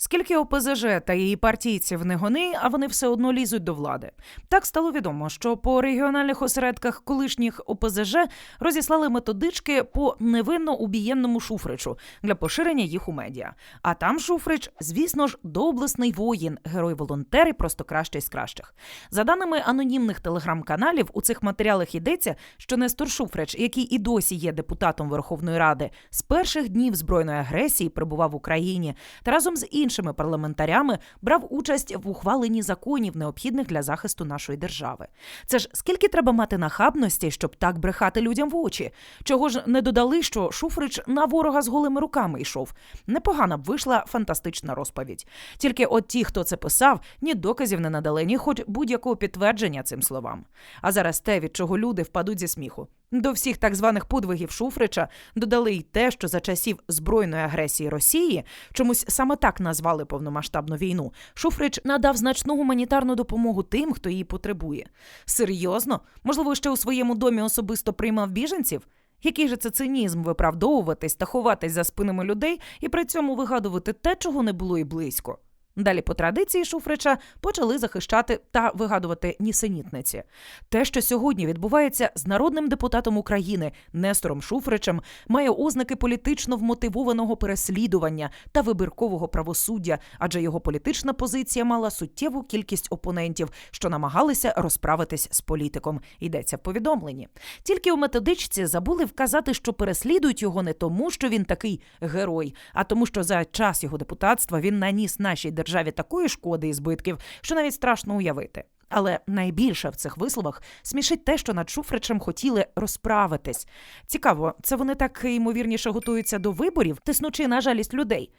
Скільки ОПЗЖ та її партійців не гони, а вони все одно лізуть до влади. Так стало відомо, що по регіональних осередках колишніх ОПЗЖ розіслали методички по невинно убієнному Шуфричу для поширення їх у медіа. А там Шуфрич, звісно ж, доблесний воїн, герой-волонтер і просто кращий з кращих. За даними анонімних телеграм-каналів, у цих матеріалах йдеться, що Нестор Шуфрич, який і досі є депутатом Верховної Ради, з перших днів збройної агресії прибував в Україні та разом з іншими парламентарями брав участь в ухваленні законів, необхідних для захисту нашої держави. Це ж скільки треба мати нахабності, щоб так брехати людям в очі? Чого ж не додали, що Шуфрич на ворога з голими руками йшов? Непогана б вийшла фантастична розповідь. Тільки от ті, хто це писав, ні доказів не надали, ні хоч будь-якого підтвердження цим словам. А зараз те, від чого люди впадуть зі сміху. До всіх так званих подвигів Шуфрича додали й те, що за часів збройної агресії Росії чомусь саме так назвали повномасштабну війну. Шуфрич надав значну гуманітарну допомогу тим, хто її потребує. Серйозно? Можливо, ще у своєму домі особисто приймав біженців? Який же це цинізм виправдовуватись та ховатись за спинами людей і при цьому вигадувати те, чого не було і близько? Далі, по традиції Шуфрича, почали захищати та вигадувати нісенітниці. Те, що сьогодні відбувається з народним депутатом України Нестором Шуфричем, має ознаки політично вмотивованого переслідування та вибіркового правосуддя, адже його політична позиція мала суттєву кількість опонентів, що намагалися розправитись з політиком. Йдеться в повідомленні. Тільки у методичці забули вказати, що переслідують його не тому, що він такий герой, а тому, що за час його депутатства він наніс нашій державі такої шкоди і збитків, що навіть страшно уявити. Але найбільше в цих висловах смішить те, що над Шуфричем хотіли розправитись. Цікаво, це вони так ймовірніше готуються до виборів, тиснучи на жалість людей.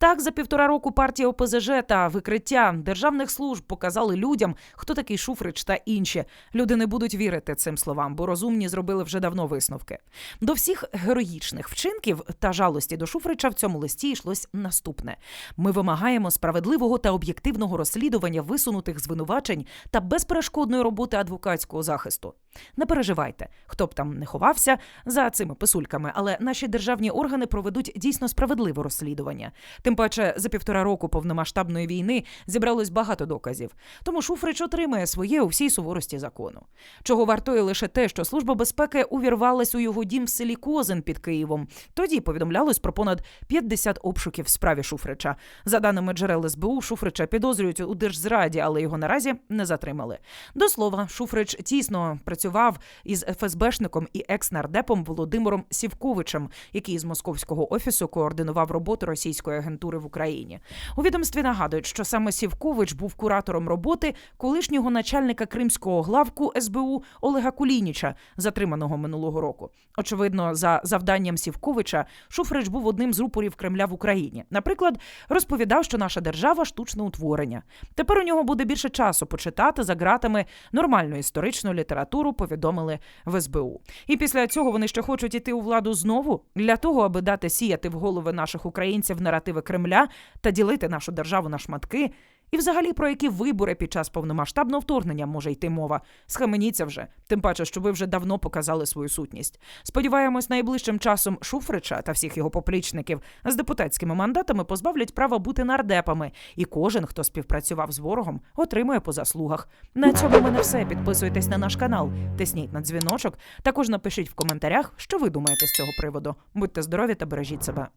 Так, за півтора року партія ОПЗЖ та викриття державних служб показали людям, хто такий Шуфрич та інші. Люди не будуть вірити цим словам, бо розумні зробили вже давно висновки. До всіх героїчних вчинків та жалості до Шуфрича в цьому листі йшлось наступне: ми вимагаємо справедливого та об'єктивного розслідування висунутих звинувачень та безперешкодної роботи адвокатського захисту. Не переживайте, хто б там не ховався за цими писульками, але наші державні органи проведуть дійсно справедливе розслідування. Тим паче, за півтора року повномасштабної війни зібралось багато доказів. Тому Шуфрич отримає своє у всій суворості закону. Чого вартує лише те, що служба безпеки увірвалась у його дім в селі Козин під Києвом. Тоді повідомлялось про понад 50 обшуків в справі Шуфрича. За даними джерел СБУ, Шуфрича підозрюють у держзраді, але його наразі не затримали. До слова, Шуфрич тісно працював із ФСБшником і екс-нардепом Володимиром Сівковичем, який з московського офісу координував роботу російської агентури в Україні. У відомстві нагадують, що саме Сівкович був куратором роботи колишнього начальника кримського главку СБУ Олега Кулініча, затриманого минулого року. Очевидно, за завданням Сівковича Шуфрич був одним з рупорів Кремля в Україні. Наприклад, розповідав, що наша держава штучне утворення. Тепер у нього буде більше часу почитати за ґратами нормальну історичну літературу. Повідомили в СБУ. І після цього вони ще хочуть іти у владу знову для того, аби дати сіяти в голови наших українців наративи Кремля та ділити нашу державу на шматки. І взагалі про які вибори під час повномасштабного вторгнення може йти мова? Схаменіться вже, тим паче, що ви вже давно показали свою сутність. Сподіваємось, найближчим часом Шуфрича та всіх його поплічників з депутатськими мандатами позбавлять права бути нардепами, і кожен, хто співпрацював з ворогом, отримує по заслугах. На цьому мене все. Підписуйтесь на наш канал, тисніть на дзвіночок. Також напишіть в коментарях, що ви думаєте з цього приводу. Будьте здорові та бережіть себе.